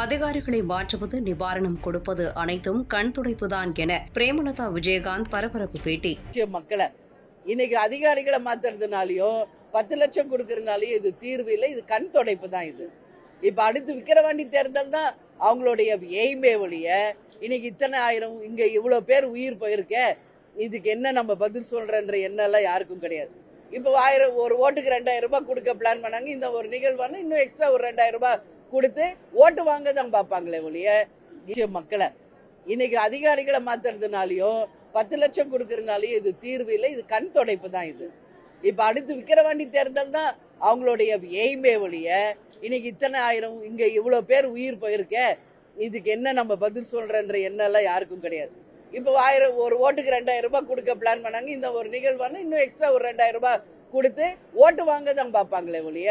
அதிகாரிகளை மாற்றுவது நிவாரணம் கொடுப்பது அனைத்தும் கண் துடைப்புதான் என பிரேமலதா விஜயகாந்த் பரபரப்பு பேட்டி. மக்களை இன்னைக்கு அதிகாரிகளை மாத்துறதுனாலயோ பத்து லட்சம் கொடுக்கறதுனாலயும் இது தீர்வு இல்லை இது கண் துடைப்பு தான் இது. இப்ப அடுத்து விக்கிரவாண்டி தேர்தல் தான் அவங்களுடைய எய்மே ஒழிய இன்னைக்கு இத்தனை ஆயிரம் இங்க இவ்வளவு பேர் உயிர் போயிருக்க இதுக்கு என்ன நம்ம பதில் சொல்றன்ற எண்ணம் எல்லாம் யாருக்கும் கிடையாது. இப்போ ஆயிரம் ஒரு ஓட்டுக்கு ரெண்டாயிரம் ரூபாய் கொடுக்க பிளான் பண்ணாங்க இந்த ஒரு நிகழ்வான இன்னும் எக்ஸ்ட்ரா ஒரு ரெண்டாயிரம் ரூபாய் கொடுத்து ஓட்டு வாங்க தான் பார்ப்பாங்களே ஒழிய மக்களை. இன்னைக்கு அதிகாரிகளை மாத்துறதுனாலயும் பத்து லட்சம் கொடுக்கறதுனாலயும் இது தீர்வு இல்லை இது கண் தொடைப்பு தான் இது. இப்ப அடுத்து விக்கிரவாண்டி தேர்தல் தான் அவங்களுடைய எய்மே ஒழிய இன்னைக்கு இத்தனை ஆயிரம் இங்க இவ்வளவு பேர் உயிர் போயிருக்க இதுக்கு என்ன நம்ம பதில் சொல்றன்ற எண்ணம் எல்லாம் யாருக்கும் கிடையாது. இப்போ ஆயிரம் ஒரு ஓட்டுக்கு ரெண்டாயிரம் ரூபாய் கொடுக்க பிளான் பண்ணாங்க இந்த ஒரு நிகழ்வான இன்னும் எக்ஸ்ட்ரா ஒரு ரெண்டாயிரம் ரூபாய் கொடுத்து ஓட்டு வாங்க தான் பார்ப்பாங்களே ஒழிய